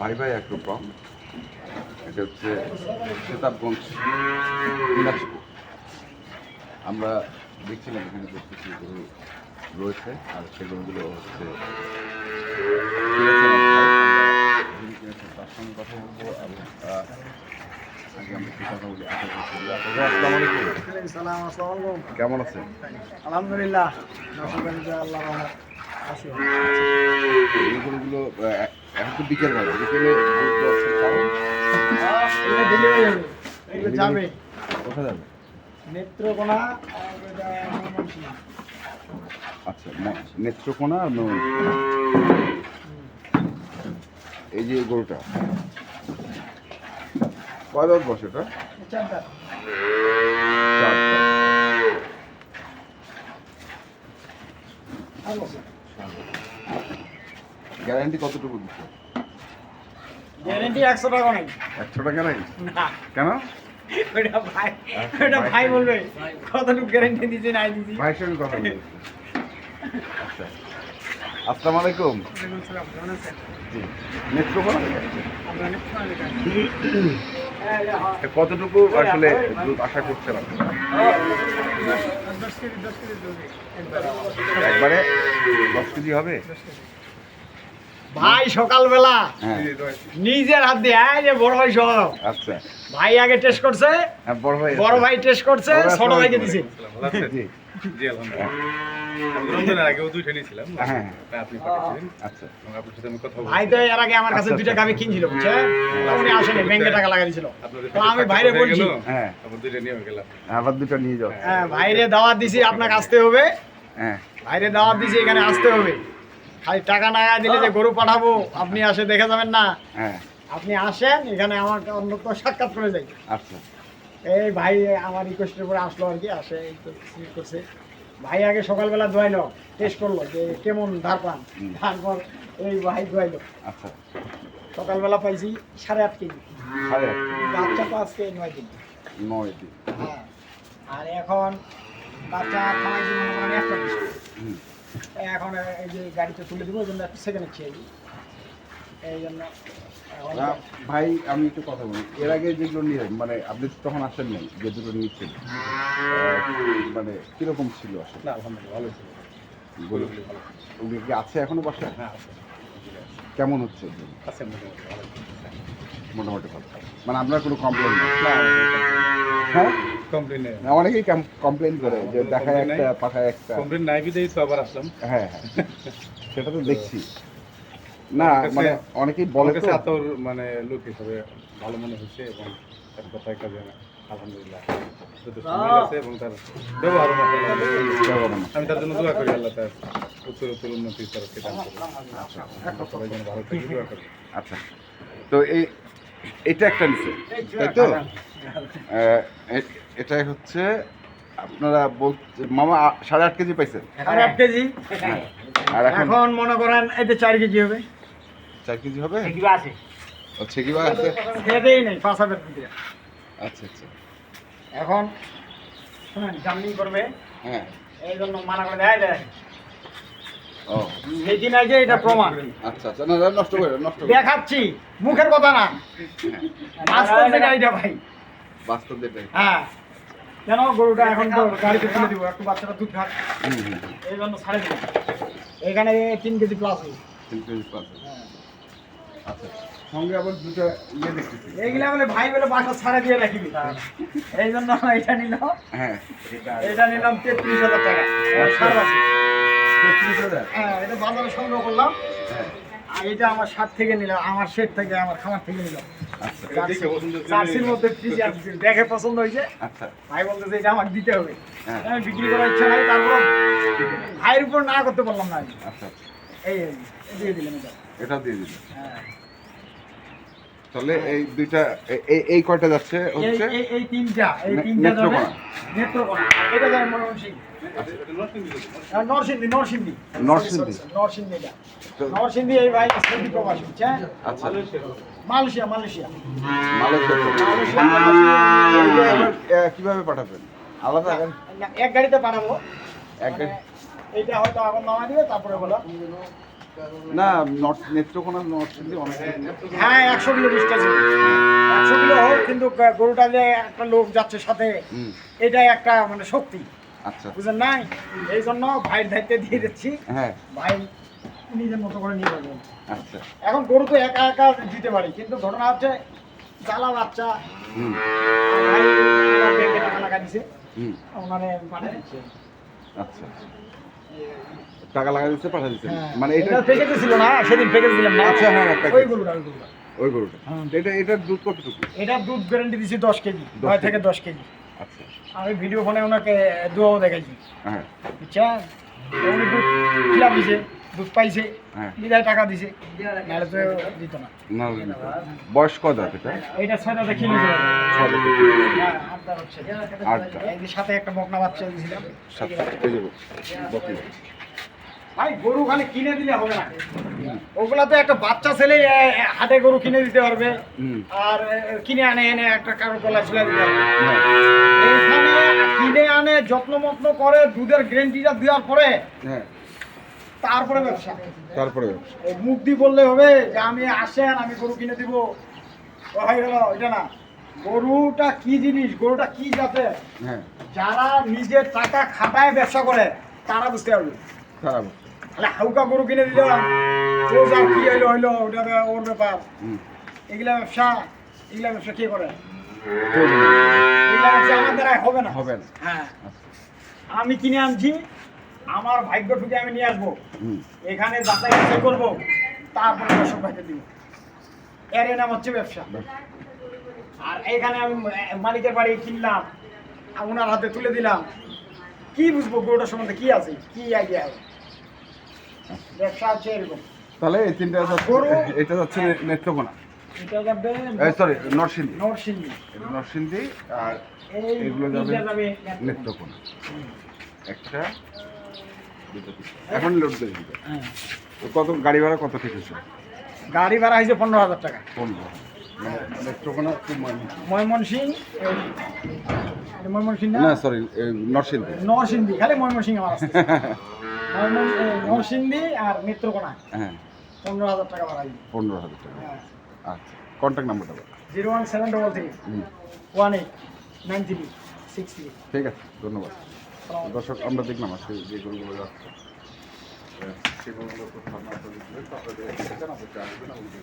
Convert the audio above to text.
ভাই ভাই একরকম এটা হচ্ছে প্রতাপগঞ্জ দিনাজপুর আমরা দেখছিলাম এখানে বেশ কিছু গরু রয়েছে আর সেই গরুগুলো হচ্ছে কিনেছেন এক ভাই। আমরা। যিনি কিনেছেন তার সঙ্গে কথা বলব এবং আগে আমরা একটু কথা বলি। আশা করছি আপনারা আসসালামু আলাইকুম। সালাম আসসালামু আলাইকুম কেমন আছেন? আলহামদুলিল্লাহ দর্শক আল্লাহ আছি এই গরুগুলো তো বিকেল বেলা। বিকেলে যাবে। কোথায় যাবে? নেত্রকোনা। আচ্ছা নেত্রকোনা আর এই যে গরুটা। কয় দাঁত এটা? বসে। গ্যারান্টি কতটুকু দিচ্ছে গ্যারেন্টি একশো টাকা নাই। একশো টাকা নাই? না। কেন? ওটা ভাই ওটা ভাই বলবে। কতটুকু গ্যারেন্টি দিচ্ছে নাই দিছি ভাইয়ের সঙ্গে কথা বলছি আচ্ছা। আসসালামু আলাইকুম। কেমন আছেন? জি। কতটুকু আসলে দুধ আশা করছেন একবারে দশ কেজি হবে? ভাই সকালবেলা হ্যাঁ। নিজের হাত দিয়ে এই যে বড় ভাই সহ। আচ্ছা। ভাই আগে টেস্ট করছে হ্যাঁ, বড় ভাই বড় ভাই টেস্ট করছে ছোট ভাইকে সবাই জি। জি আলহামদুলিল্লাহ। আগেও দুইটা নিয়েছিলাম। হ্যাঁ আপনি পাঠিয়েছিলেন আচ্ছা। আপনার সাথে আমি কথা ভাই তো এর আগে আমার কাছে আচ্ছা, দুইটা আচ্ছা। গাবি কিনছিল বুঝছেন? উনি আসেনি ব্যাংকে টাকা লাগা দিছিল আপনাদের তো আমি ভাইরে বলছি। হ্যাঁ। তারপর দুইটা নিয়ে গেলাম আবার দুটো নিয়ে যাও। হ্যাঁ ভাইরে দাওয়াত দিছি আপনাকে আসতে হবে। হ্যাঁ। ভাইরে দাওয়াত দিছি এখানে আসতে হবে। খালি টাকা না দিলে যে গরু পাঠাবো আপনি আসে দেখে যাবেন না। হ্যাঁ। আপনি আসেন এখানে আমাকে অন্তত সাক্ষাৎ করে যাই। আচ্ছা। এই ভাই আমার রিকোয়েস্টের উপরে আসলো আর কি আসে করছে। ভাই আগে সকালবেলা দোয়াইলো টেস্ট করল যে কেমন ধার পান। তারপর এই ভাই দোয়াইলো আচ্ছা। সকালবেলা পাইছি সাড়ে আট কেজি। বাচ্চা তো আজকে নয় কেজি নয় দিন। হ্যাঁ। আর এখন বাচ্চা মনে করেন একটা এখন এই যে গাড়িতে তুলে দেবো ওই জন্য একটা সেকেন্ড খেয়ে দিই এই জন্য এখন ভাই আমি একটু কথা বলি। এর আগে যেগুলো নিয়ে মানে আপনি তো তখন আসেন নাই যে দুটো নিয়েছেন আহ, মানে কীরকম ছিল আসলে? না আলহামদুলিল্লাহ ভালো ছিল। ওগুলো কি আছে এখনও বসে? হ্যাঁ আছে। কেমন হচ্ছে? আছে মোটামুটি ভালো মানে আপনার কোনো কমপ্লেন হ্যাঁ? কমপ্লেন নেই। না, অনেকেই কমপ্লেন করে যে দেখায় একটা নাই। পাঠায় একটা। কমপ্লেন নাই বিদেই তো আবার আসলাম। হ্যাঁ হ্যাঁ। সেটা তো দেখছি। না মানে অনেকেই বলে কাছে আতর মানে লোক হিসাবে ভালো মনে হচ্ছে এবং তার কথা একটা যে আলহামদুলিল্লাহ। এবং তার ব্যবহার আমি তার জন্য দোয়া করি আল্লাহ তার। উন্নতি তরফ দান করুন। সবাই যেন ভালো থাকি দোয়া করি। আচ্ছা। তো এই এটা একটা নিচে। তাই তো? আহ, এ- এটা হচ্ছে আপনারা বলতে মামা সাড়ে আট কেজি পাইছেন? সাড়ে আট কেজি। হ্যাঁ। আর এখন? মনে করেন এতে চার কেজি হবে। চার কেজি হবে? আছে। আচ্ছা কি আছে? খেতেই নেই পাঁচ হাজার কেজি। আচ্ছা আচ্ছা। এখন শুনেন জামনি করবে। হ্যাঁ। এই জন্য মানা করে দেয় দেয়। ও। যেদিন আছে এটা প্রমাণ। আচ্ছা আচ্ছা না নষ্ট করে নষ্ট দেখাচ্ছি মুখের কথা না। বাস্তব যেটা এটা ভাই। বাস্তব যেটাই হ্যাঁ। কেন গরুটা এখন তো গাড়িতে তুলে দিব একটু বাচ্চাটা দুধ খাক। এই জন্য ছাড়ে দিব। এখানে তিন কেজি প্লাস তিন কেজি পাঁচ আচ্ছা সঙ্গে আবার দুটো ইয়ে দেখতেছি। এইগুলা বলে ভাই বলে বাসা ছাড়ে দিয়ে রাখিবি। এই জন্য এটা নিলাম। হ্যাঁ। এটা নিলাম তেত্রিশ হাজার টাকা। হ্যাঁ এটা বাজারে সংগ্রহ করলাম। আর এটা আমার সাত থেকে নিলাম আমার শেড থেকে আমার খামার থেকে নিলাম। আচ্ছা দেখে পছন্দ মধ্যে ফ্রিজে দেখে পছন্দ হয়েছে। আচ্ছা। ভাই বলতেছে এটা আমাকে দিতে হবে। হ্যাঁ। আমি বিক্রি করার ইচ্ছা নাই তারপর ভাইয়ের উপর না করতে পারলাম না আমি। আচ্ছা আচ্ছা। এই দিয়ে দিলাম এটা। এটাও দিয়ে দিলাম হ্যাঁ। তাহলে এই দুইটা এই এই কয়টা যাচ্ছে হচ্ছে? এই এই তিনটা এই তিনটা যাবে। নেত্রকোনা। নেত্রকোনা। এটা যাবে ময়মনসিংহ। আর নরসিংদী নরসিংদী। নরসিংদী। নরসিংদী নরসিংদী এই ভাই প্রবাসী বুঝছেন আচ্ছা। Malaysia Malaysia. মালয়েশিয়া। আহ, কীভাবে পাঠাবেন? আলাদা এক গাড়িতে পাঠাবো। এক গাড়ি। মানে এইটা হয়তো আগুন নামা দিবে তারপরে বলো। না নর্থ নেত্রকোনা নর্থ সিন্ধি অনেক হ্যাঁ একশো কিলো বিশটা ছিল একশো কিলো হোক কিন্তু গরুটা যে একটা লোক যাচ্ছে সাথে এটাই একটা মানে শক্তি। আচ্ছা। বুঝলেন নাই এই জন্য ভাইয়ের দায়িত্বে দিয়ে দিচ্ছি। হ্যাঁ। ভাই নিজের মতো করে নিয়ে যাবেন আচ্ছা। এখন গরু তো একা একা দিতে পারি কিন্তু ঘটনা হচ্ছে জ্বালা বাচ্চা। ভাই লাগা দিছে। পাঠিয়ে দিচ্ছে। আচ্ছা। টাকা লাগা দিচ্ছে পাঠা দিচ্ছে। হ্যাঁ। মানে এটা পেকে প্যাকেজে ছিল না সেদিন প্যাকেজ দিলাম না। আচ্ছা, হ্যাঁ, ওই গরুটা ওই গরুটা। ওই গরুটা। হ্যাঁ। এটা এটার দুধ কতটুকু? এটা দুধ গ্যারান্টি দিছি দশ কেজি নয় থেকে দশ কেজি। আচ্ছা। আমি ভিডিও ফোনে ওনাকে দুয়াও দেখাইছি। হ্যাঁ। আচ্ছা উনি দুধ খিলা দিছে দুধ পাইছে হ্যাঁ। বিদায় টাকা দিছে নাহলে তো দিত না। বয়স কত এটা দেখি ছয় দাঁত। হ্যাঁ আটটা সাথে একটা বকনা বাচ্চা দিয়েছিলাম। ভাই গরু খালি কিনে দিলে হবে না। ওগুলা তো একটা বাচ্চা ছেলে হাটে গরু কিনে দিতে পারবে। আর কিনে আনে এনে একটা কারও গলা ঝুলে দিতে পারবে। হ্যাঁ। কিনে আনে যত্ন মত্ন করে দুধের গ্যারেন্টিটা দেওয়ার পরে হ্যাঁ। তারপরে ব্যবসা। তারপরে মুখ দিয়ে বললে হবে যে আমি আসেন আমি গরু কিনে দিব। হয়ে গেল এটা না। গরুটা কি জিনিস? গরুটা কি জাতের? হ্যাঁ। যারা নিজের টাকা খাটায় ব্যবসা করে তারা বুঝতে পারবে। খারাপ তাহলে হালকা গরু কিনে দিল ও যা কি হইল হইল ওটা ওর ব্যাপার। এগুলা ব্যবসা এগুলা ব্যবসা কে করে? এগুলা ব্যবসা আমার দ্বারা হবে না। হবে না। হ্যাঁ। আমি কিনে আনছি আমার ভাগ্য ঠুকে আমি নিয়ে আসব। এখানে যাচাই বাছাই করব তারপরে দর্শক ভাইকে দিব। এর নাম হচ্ছে ব্যবসা। আর এখানে আমি মালিকের বাড়ি কিনলাম ওনার হাতে তুলে দিলাম। কি বুঝব গরুটার সম্বন্ধে কি আছে কি আইডিয়া হবে? ব্যবসা হচ্ছে এরকম। তাহলে এই তিনটা এটা যাচ্ছে নেত্রকোনা। এটা যাবে সরি নরসিংদী। নরসিংদী। নরসিংদী আর এগুলো যাবে নেত্রকোনা। একটা। এখন লোড দিয়ে হ্যাঁ। কত গাড়ি ভাড়া কত ঠিক আছে গাড়ি ভাড়া হয়েছে পনেরো হাজার টাকা। পনেরো মানে ময়মনসিং ময়মনসিং না? সরি নরসিংদী নরসিংদী খালি ময়মনসিং আমার নরসিংদী আর হ্যাঁ। পনেরো হাজার টাকা ভাড়া পনেরো হাজার টাকা। আচ্ছা কন্ট্যাক্ট নাম্বারটা বলো। Zero one seven double three. Hmm. One eight nine three six three. ঠিক আছে ধন্যবাদ। দর্শক আমরা দেখলাম আজকে যে গরুগুলো যাচ্ছে। আহ, সেগুলো আসবেন আমাদেরকে আসবেন আমাদের